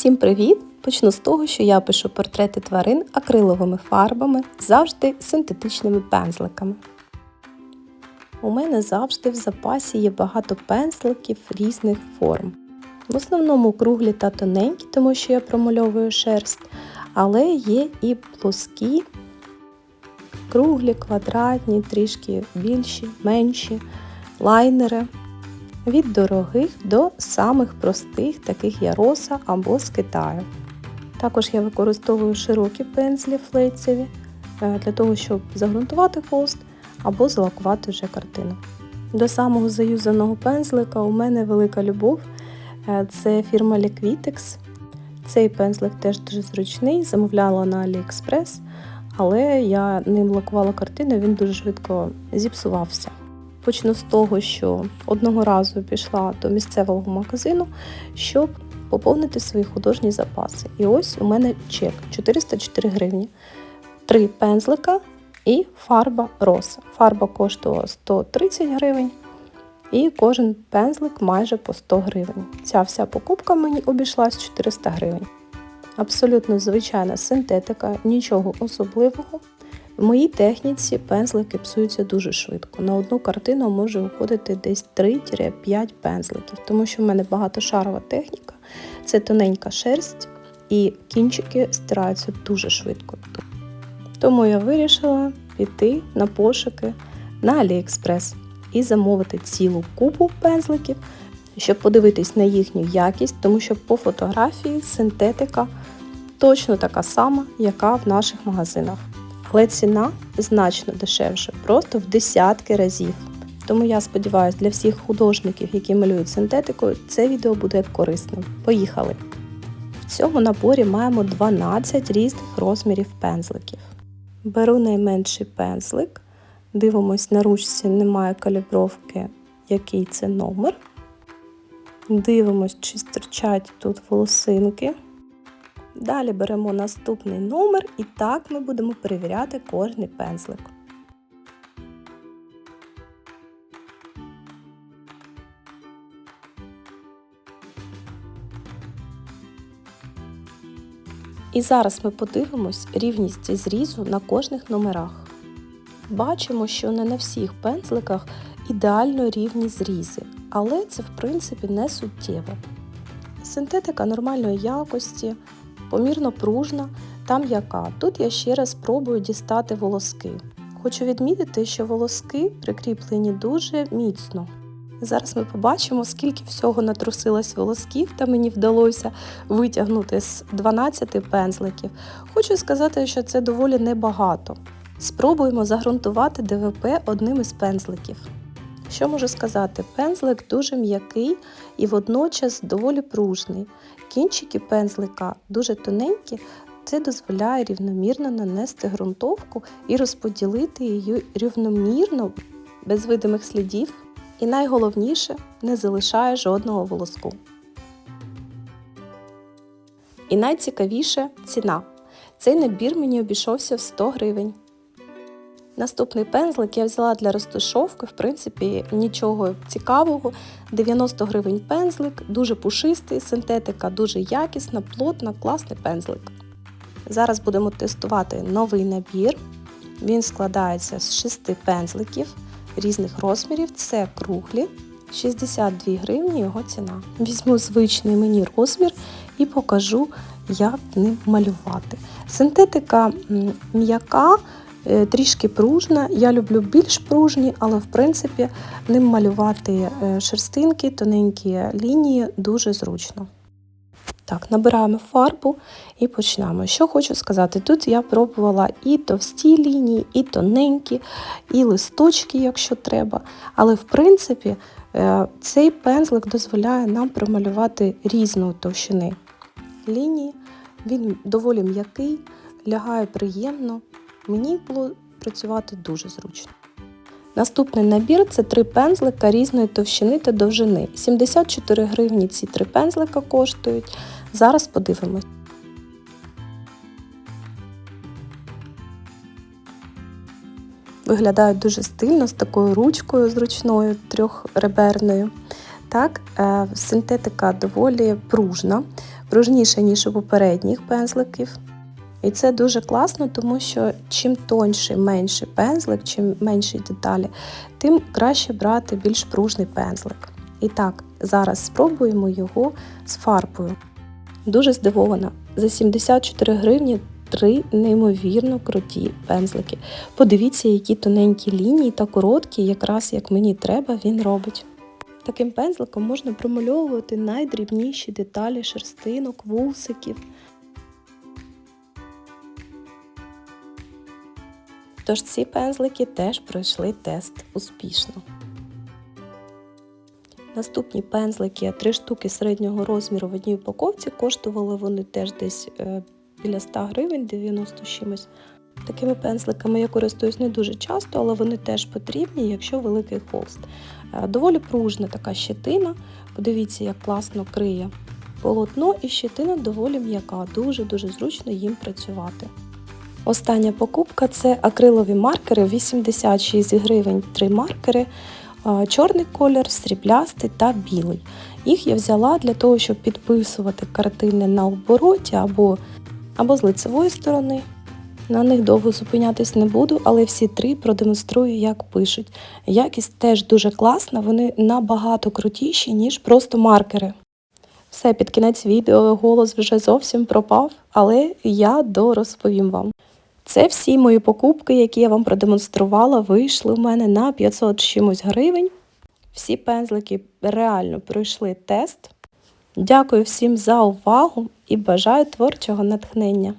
Всім привіт! Почну з того, що я пишу портрети тварин акриловими фарбами, завжди синтетичними пензликами. У мене завжди в запасі є багато пензликів різних форм. В основному круглі та тоненькі, тому що я промальовую шерсть, але є і плоскі, круглі, квадратні, трішки більші, менші, лайнери. Від дорогих до самих простих, таких як роса або з Китаю. Також я використовую широкі пензлі флейцеві е, для того, щоб загрунтувати холст або залакувати вже картину. До самого заюзаного пензлика у мене велика любов е, це фірма Liquitex. Цей пензлик теж дуже зручний, замовляла на AliExpress, але я ним лакувала картину, він дуже швидко зіпсувався. Почну з того, що одного разу пішла до місцевого магазину, щоб поповнити свої художні запаси. І ось у мене чек 404 гривні, три пензлика і фарба роса. Фарба коштувала 130 гривень, і кожен пензлик майже по 100 гривень. Ця вся покупка мені обійшлась 400 гривень. Абсолютно звичайна синтетика, нічого особливого. В моїй техніці пензлики псуються дуже швидко. На одну картину може виходити десь 3-5 пензликів, тому що в мене багатошарова техніка, це тоненька шерсть і кінчики стираються дуже швидко. Тому я вирішила піти на пошуки на AliExpress і замовити цілу купу пензликів, щоб подивитись на їхню якість, тому що по фотографії синтетика точно така сама, яка в наших магазинах але ціна значно дешевша, просто в десятки разів. Тому я сподіваюся, для всіх художників, які малюють синтетикою, це відео буде корисним. Поїхали! В цьому наборі маємо 12 різних розмірів пензликів. Беру найменший пензлик, дивимось, на ручці немає калібровки, який це номер. Дивимось, чи стирчать тут волосинки. Далі беремо наступний номер і так ми будемо перевіряти кожний пензлик. І зараз ми подивимось рівність зрізу на кожних номерах. Бачимо, що не на всіх пензликах ідеально рівні зрізи, але це в принципі не суттєво. Синтетика нормальної якості, помірно пружна та м'яка. Тут я ще раз спробую дістати волоски. Хочу відмітити, що волоски прикріплені дуже міцно. Зараз ми побачимо, скільки всього натрусилось волосків, та мені вдалося витягнути з 12 пензликів. Хочу сказати, що це доволі небагато. Спробуємо загрунтувати ДВП одним із пензликів. Що можу сказати? Пензлик дуже м'який і водночас доволі пружний. Кінчики пензлика дуже тоненькі, це дозволяє рівномірно нанести ґрунтовку і розподілити її рівномірно, без видимих слідів. І найголовніше не залишає жодного волоску. І найцікавіше ціна. Цей набір мені обійшовся в 100 гривень. Наступний пензлик я взяла для розташовки, в принципі, нічого цікавого. 90 гривень пензлик, дуже пушистий, синтетика дуже якісна, плотна, класний пензлик. Зараз будемо тестувати новий набір. Він складається з 6 пензликів різних розмірів. Це круглі, 62 гривні його ціна. Візьму звичний мені розмір і покажу, як ним малювати. Синтетика м'яка. Е, трішки пружна. Я люблю більш пружні, але в принципі ним малювати е, шерстинки, тоненькі лінії дуже зручно. Так, набираємо фарбу і почнемо. Що хочу сказати, тут я пробувала і товсті лінії, і тоненькі, і листочки, якщо треба. Але в принципі е, цей пензлик дозволяє нам промалювати різну товщини лінії. Він доволі м'який, лягає приємно. Мені було працювати дуже зручно. Наступний набір це три пензлика різної товщини та довжини. 74 гривні ці три пензлика коштують. Зараз подивимось. Виглядають дуже стильно з такою ручкою зручною, трьохреберною. Так, е, Синтетика доволі пружна. пружніше, ніж у попередніх пензликів. І це дуже класно, тому що чим тонший, менший пензлик, чим менші деталі, тим краще брати більш пружний пензлик. І так, зараз спробуємо його з фарбою. Дуже здивована. За 74 гривні три неймовірно круті пензлики. Подивіться, які тоненькі лінії та короткі, якраз як мені треба, він робить. Таким пензликом можна промальовувати найдрібніші деталі шерстинок, вусиків. Тож ці пензлики теж пройшли тест успішно. Наступні пензлики, три штуки середнього розміру в одній упаковці, коштували вони теж десь е, біля 100 гривень, 90 чимось. Такими пензликами я користуюсь не дуже часто, але вони теж потрібні, якщо великий холст. Е, Доволі пружна така щетина. Подивіться, як класно криє полотно, і щетина доволі м'яка, дуже-дуже зручно їм працювати. Остання покупка це акрилові маркери 86 гривень, три маркери. Чорний колір, сріблястий та білий. Їх я взяла для того, щоб підписувати картини на обороті або, або з лицевої сторони. На них довго зупинятись не буду, але всі три продемонструю, як пишуть. Якість теж дуже класна, вони набагато крутіші, ніж просто маркери. Все, під кінець відео голос вже зовсім пропав, але я дорозповім вам. Це всі мої покупки, які я вам продемонструвала, вийшли в мене на 500 з чимось гривень. Всі пензлики реально пройшли тест. Дякую всім за увагу і бажаю творчого натхнення.